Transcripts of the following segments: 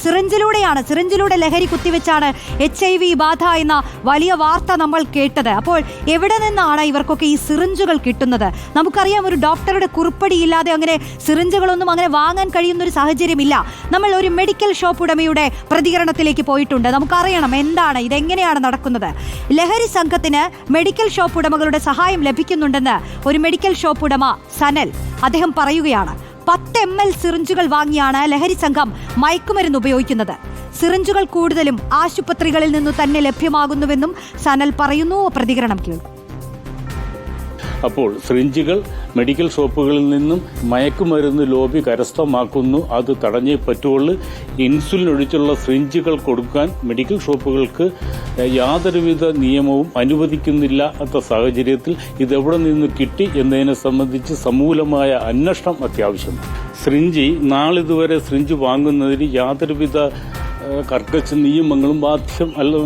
സിറിഞ്ചിലൂടെയാണ് സിറിഞ്ചിലൂടെ ലഹരി കുത്തിവെച്ചാണ് H I V ബാധ എന്ന വലിയ വാർത്ത നമ്മൾ കേട്ടത്. അപ്പോൾ എവിടെ നിന്നാണ് ഇവർക്കൊക്കെ ഈ സിറിഞ്ചുകൾ കിട്ടുന്നത്? നമുക്കറിയാം ഒരു ഡോക്ടറുടെ കുറിപ്പടി ഇല്ലാതെ അങ്ങനെ സിറിഞ്ചുകളൊന്നും അങ്ങനെ വാങ്ങാൻ കഴിയുന്ന ഒരു സാഹചര്യമില്ല. നമ്മൾ ഒരു മെഡിക്കൽ ഷോപ്പ് ഉടമയുടെ പ്രതികരണത്തിലേക്ക് പോയിട്ടുണ്ട്. നമുക്കറിയണം എന്താണ് ഇതെങ്ങനെയാണ് നടക്കുന്നത്. ലഹരി സംഘത്തിന് മെഡിക്കൽ ഷോപ്പ് ഉടമകളുടെ സഹായം ലഭിക്കുന്നുണ്ടെന്ന് ഒരു മെഡിക്കൽ ഷോപ്പ് ഉടമ സനൽ അദ്ദേഹം പറയുകയാണ്. പത്ത് എം എൽ സിറിഞ്ചുകൾ വാങ്ങിയാണ് ലഹരി സംഘം മയക്കുമരുന്ന് ഉപയോഗിക്കുന്നത്. സിറിഞ്ചുകൾ കൂടുതലും ആശുപത്രികളിൽ നിന്നു തന്നെ ലഭ്യമാകുന്നുവെന്നും സനൽ പറയുന്നു. പ്രതികരണം കേൾക്കും. അപ്പോൾ സിറിഞ്ചുകൾ മെഡിക്കൽ ഷോപ്പുകളിൽ നിന്നും മയക്കുമരുന്ന് ലോബി കരസ്ഥമാക്കുന്നു. അത് തടഞ്ഞേ പറ്റുള്ളൂ ഇൻസുലിൻ ഒഴിച്ചുള്ള സിറിഞ്ചുകൾ കൊടുക്കാൻ മെഡിക്കൽ ഷോപ്പുകൾക്ക് യാതൊരുവിധ നിയമവും അനുവദിക്കുന്നില്ലാത്ത സാഹചര്യത്തിൽ ഇതെവിടെ നിന്ന് കിട്ടി എന്നതിനെ സംബന്ധിച്ച് സമൂലമായ അന്വേഷണം അത്യാവശ്യമാണ്. സിറിഞ്ചി നാളിതുവരെ സിറിഞ്ച് വാങ്ങുന്നതിന് യാതൊരുവിധ കർക്കശ നിയമങ്ങളും ബാധ്യം അല്ല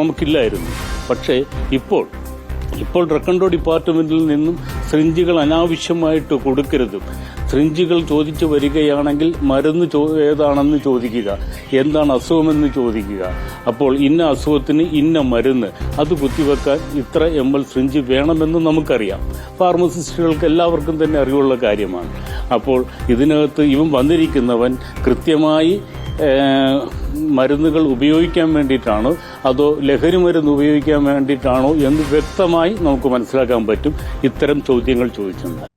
നമുക്കില്ലായിരുന്നു. പക്ഷേ ഇപ്പോൾ ഇപ്പോൾ ഡ്രഗ് ഡിപ്പാർട്ട്മെന്റിൽ നിന്നും സിറിഞ്ചുകൾ അനാവശ്യമായിട്ട് കൊടുക്കരുത്. സിറിഞ്ചുകൾ ചോദിച്ചു വരികയാണെങ്കിൽ മരുന്ന് ചോ ഏതാണെന്ന് ചോദിക്കുക. എന്താണ് അസുഖമെന്ന് ചോദിക്കുക. അപ്പോൾ ഇന്ന അസുഖത്തിന് ഇന്ന മരുന്ന്. അത് കുത്തിവെക്കാൻ ഇത്ര എം എൽ സിറിഞ്ച് വേണമെന്ന് നമുക്കറിയാം. ഫാർമസിസ്റ്റുകൾക്ക് എല്ലാവർക്കും തന്നെ അറിവുള്ള കാര്യമാണ്. അപ്പോൾ ഇതിനകത്ത് ഇവൻ വന്നിരിക്കുന്നവൻ കൃത്യമായി മരുന്നുകൾ ഉപയോഗിക്കാൻ വേണ്ടിയിട്ടാണോ? അതോ ലഹരി മരുന്ന് ഉപയോഗിക്കാൻ വേണ്ടിയിട്ടാണോ എന്ന് വ്യക്തമായി നമുക്ക് മനസ്സിലാക്കാൻ പറ്റും. ഇത്തരം ചോദ്യങ്ങൾ ചോദിച്ചുണ്ട്